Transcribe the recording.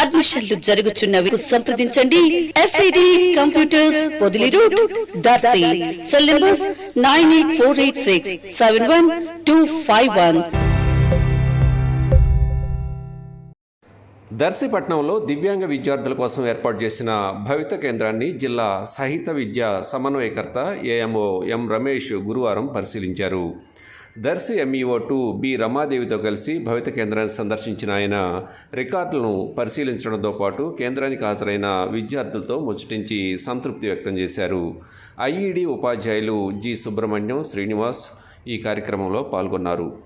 అడ్మిషన్లు జరుగుచున్నవి సంప్రదించండి. SID computers Podili route Darsi. Cell numbers nine eight four eight six seven one two five one. దర్శిపట్నంలో దివ్యాంగ విద్యార్థుల కోసం ఏర్పాటు చేసిన భవిత కేంద్రాన్ని జిల్లా సాహిత్య విద్యా సమన్వయకర్త ఏఎంఓ ఎం రమేష్ గురువారం పరిశీలించారు. దర్శి ఎంఈఓ టూ బి రమాదేవితో కలిసి భవిత కేంద్రాన్ని సందర్శించిన ఆయన రికార్డులను పరిశీలించడంతో పాటు కేంద్రానికి హాజరైన విద్యార్థులతో ముచ్చటించి సంతృప్తి వ్యక్తం చేశారు. ఐఈడి ఉపాధ్యాయులు జి సుబ్రహ్మణ్యం శ్రీనివాస్ ఈ కార్యక్రమంలో పాల్గొన్నారు.